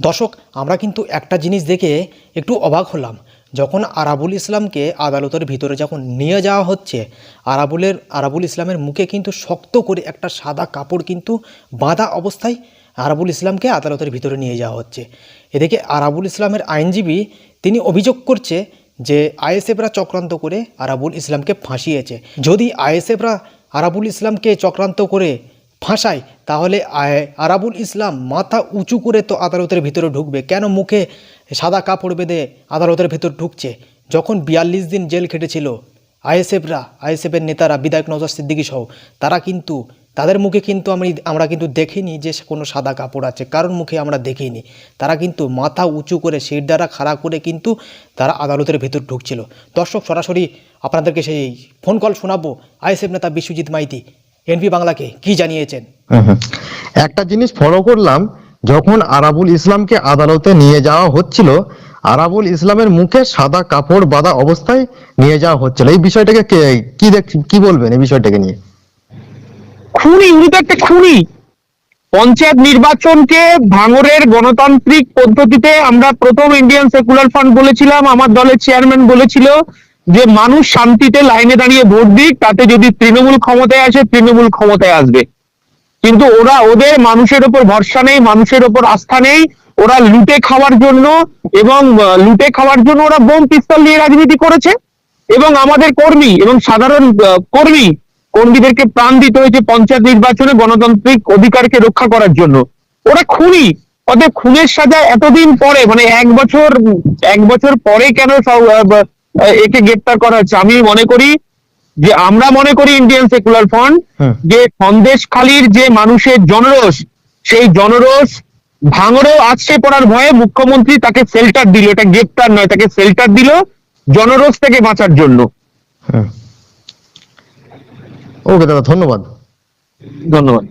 দর্শক, আমরা কিন্তু একটা জিনিস দেখে একটু অবাক হলাম। যখন আরাবুল ইসলামকে আদালতের ভিতরে যখন নিয়ে যাওয়া হচ্ছে, আরাবুলের, আরাবুল ইসলামের মুখে কিন্তু শক্ত করে একটা সাদা কাপড় কিন্তু বাঁধা অবস্থায় আরাবুল ইসলামকে আদালতের ভিতরে নিয়ে যাওয়া হচ্ছে। এদিকে আরাবুল ইসলামের আইনজীবী তিনি অভিযোগ করছে যে, আইএসএফরা চক্রান্ত করে আরাবুল ইসলামকে ফাঁসিয়েছে। যদি আইএসএফরা আরাবুল ইসলামকে চক্রান্ত করে ফাঁসায়, তাহলে আরাবুল ইসলাম মাথা উঁচু করে তো আদালতের ভিতরে ঢুকবে। কেন মুখে সাদা কাপড় বেঁধে আদালতের ভিতর ঢুকছে? যখন বিয়াল্লিশ দিন জেল খেটেছিল, আইএসএফরা, আইএসএফের নেতারা, বিধায়ক নজর সিদ্দিকী সহ, তারা কিন্তু, তাদের মুখে কিন্তু আমি, আমরা কিন্তু দেখিনি যে কোনো সাদা কাপড় আছে। কারোর মুখে আমরা দেখিনি। তারা কিন্তু মাথা উঁচু করে শির দ্বারা খাড়া করে কিন্তু তারা আদালতের ভেতর ঢুকছিল। দর্শক, সরাসরি আপনাদেরকে সেই ফোন কল শোনাবো। আইএসএফ নেতা বিশ্বজিৎ মাইতি এনপি বাংলাকে কি জানিয়েছেন। একটা জিনিস ফলো করলাম যখন আরাবুল ইসলামকে আদালতে নিয়ে যাওয়া হচ্ছিল আরাবুল ইসলামের মুখে সাদা কাপড় বাঁধা অবস্থায় নিয়ে যাওয়া হচ্ছিল। এই বিষয়টাকে কে- কি দেখ কি বলবেন এই বিষয়টাকে নিয়ে? খুনি উনি তো একটা খুনি। পঞ্চায়েত নির্বাচনকে ভাঙরের গণতান্ত্রিক পদ্ধতিতে আমরা প্রথম ইন্ডিয়ান সেকুলার ফান্ড বলেছিলাম আমার দলের চেয়ারম্যান বলেছিল। যে মানুষ শান্তিতে লাইনে দাঁড়িয়ে ভোট দিক, তাতে যদি তৃণমূল ক্ষমতায় আসে, তৃণমূল ক্ষমতায় আসবে। কিন্তু ওরা ওদের মানুষের ওপর ভরসা নেই, মানুষের ওপর আস্থা নেই, ওরা লুটে খাওয়ার জন্য এবং লুটে খাওয়ার জন্য ওরা বোম পিস্তল নিয়ে রাজনীতি করেছে। এবং আমাদের কর্মী এবং সাধারণ কর্মী, কর্মীদেরকে প্রাণ দিতে হয়েছে পঞ্চায়েত নির্বাচনে গণতান্ত্রিক অধিকারকে রক্ষা করার জন্য। ওরা খুনি। ওদের খুনের সাজা এতদিন পরে মানে এক বছর এক বছর পরে কেন একে গ্রেপ্তার করা হচ্ছে। আমি মনে করি যে আমরা মনে করি ইন্ডিয়ান সেকুলার ফ্রন্ট। যে সন্দেশখালীর যে মানুষের জনরোষ সেই জনরোষ ভাঙড়েও আছড়ে পড়ার ভয়ে মুখ্যমন্ত্রী তাকে শেল্টার দিল। এটা গ্রেপ্তার নয় তাকে শেল্টার দিল জনরোষ থেকে বাঁচার জন্য। ওকে দাদা ধন্যবাদ। ধন্যবাদ।